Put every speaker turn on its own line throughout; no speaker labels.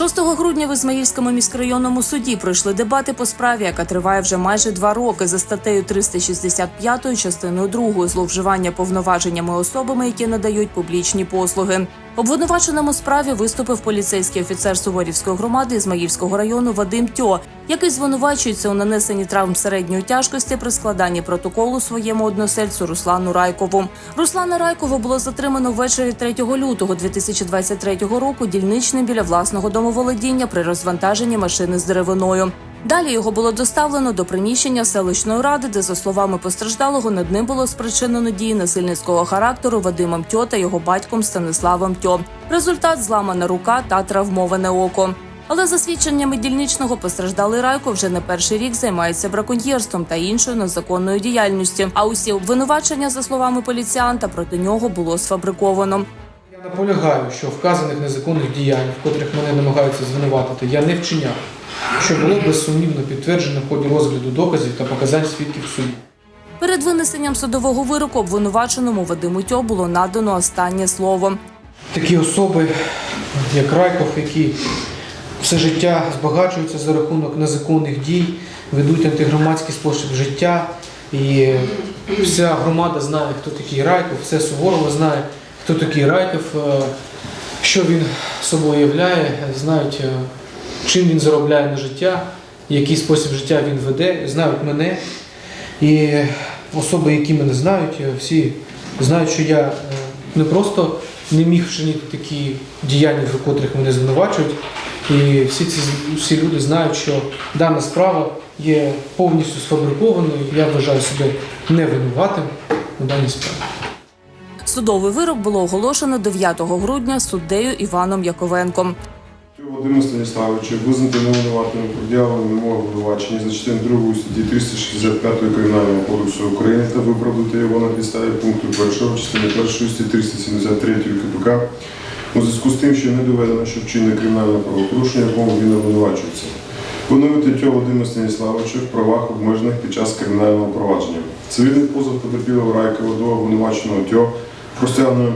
6 грудня в Ізмаїльському міськрайонному суді пройшли дебати по справі, яка триває вже майже два роки за статтею 365 частиною 2 зловживання повноваженнями особами, які надають публічні послуги. Обвинуваченим у справі виступив поліцейський офіцер Суворівської громади Ізмаїльського району Вадим Тьо, який звинувачується у нанесенні травм середньої тяжкості при складанні протоколу своєму односельцю Руслану Райкову. Руслана Райкова було затримано ввечері 3 лютого 2023 року дільничним біля власного домоволодіння при розвантаженні машини з деревиною. Далі його було доставлено до приміщення селищної ради, де, за словами постраждалого, над ним було спричинено дії насильницького характеру Вадимом Тьо та його батьком Станиславом Тьо. Результат зламана рука та травмоване око. Але за свідченнями дільничного постраждалий Райко вже не перший рік займається браконьєрством та іншою незаконною діяльністю. А усі обвинувачення, за словами поліціянта, проти нього було сфабриковано.
Я наполягаю, що вказаних незаконних діянь, в котрих мене намагаються звинуватити, я не вчиняв, що було безсумнівно підтверджено в ході розгляду доказів та показань свідків в суді.
Перед винесенням судового вироку обвинуваченому Вадиму Тьо було надано останнє слово.
Такі особи, як Райков, які все життя збагачуються за рахунок незаконних дій, ведуть антигромадський спосіб життя. І вся громада знає, хто такий Райков, все Суворова знає, хто такий Райков, е, що він собою являє, знають, е, чим він заробляє на життя, який спосіб життя він веде, знають мене. І особи, які мене знають, е, всі знають, що я не просто не міг вчинити такі діяння, в котрих мене звинувачують. І всі ці всі люди знають, що дана справа є повністю сфабрикованою. Я вважаю себе невинуватим у даній справі.
Судовий вирок було оголошено 9 грудня суддею Іваном Яковенком.
Володимир Станіславовичу визнати невинуватим у пред'явленому вимогу обвинувачення за частиною 2 статті 365 Кримінального кодексу України та виправдати його на підставі пункту 1 частини 1 статті 373 КПК у зв'язку з тим, що не доведено, що вчинне кримінальне правопорушення, якому він обвинувачується. Поновити Тьо Володимир Станіславовичу в правах обмежених під час кримінального провадження. Цивільний позов потерпілого Райкова до обвинуваченого Тьо про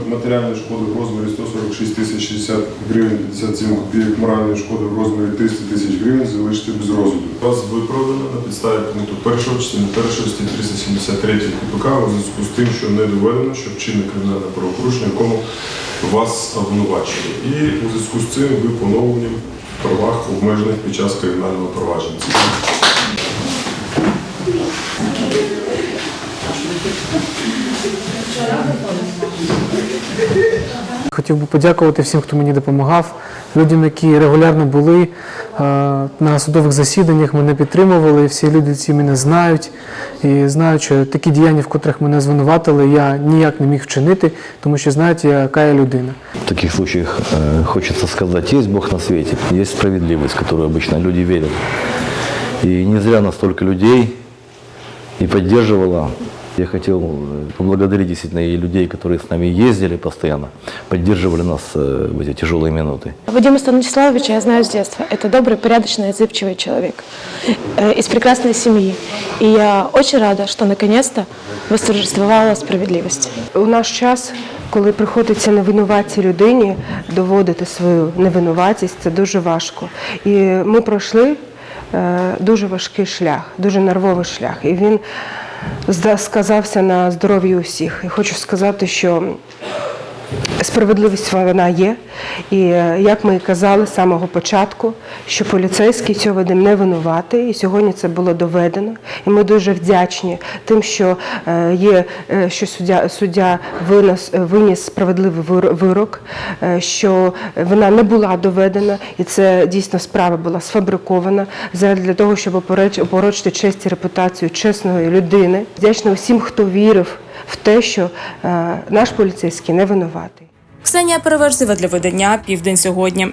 матеріальної шкоди в розмірі 146 тисяч 60 гривень 57 копійок, моральної шкоди в розмірі 300 тисяч гривень залишити без розгляду. Вас виправдано на підставі пункту 1 частини 1 статті 373 КПК у зв'язку з тим, що не доведено, що вчинне кримінальне правопорушення, якому вас обвинувачили. І у зв'язку з цим ви поновлені в правах обмежених під час кримінального провадження.
Хотів би подякувати всім, хто мені допомагав, людям, які регулярно були е, на судових засіданнях, мене підтримували. Всі люди ці мене знають і знають, що такі діяння, в котрих мене звинуватили, я ніяк не міг вчинити, тому що знають, яка я людина.
В таких случаях э, хочется сказать, есть Бог на свете, есть справедливость, в которую обычно люди верят. И не зря настолько людей и поддерживала. Я хотел э, поблагодарить действительно и людей, которые с нами ездили постоянно, поддерживали нас э, в эти тяжелые минуты.
Вадима Станиславовича я знаю с детства. Это добрый, порядочный, отзывчивый человек э, из прекрасной семьи. И я очень рада, что наконец-то восторжествовала справедливость.
У наш час, коли приходиться невинуватій людині доводити свою невинуватість, це дуже важко. І ми пройшли е, дуже важкий шлях, дуже нервовий шлях. І він зда- сказався на здоров'ї усіх. І хочу сказати, що Справедливість вона є, і е, як ми і казали з самого початку, що поліцейський цього Вадим не винуватий, і сьогодні це було доведено. І ми дуже вдячні тим, що е, є, е, що суддя, суддя винес, виніс справедливий вир- вирок, що вона не була доведена, і це дійсно справа була сфабрикована для того, щоб опорочити честь і репутацію чесної людини. Вдячна усім, хто вірив в те, що наш поліцейський не винуватий.
Ксенія Переверзєва для видання Південь сьогодні.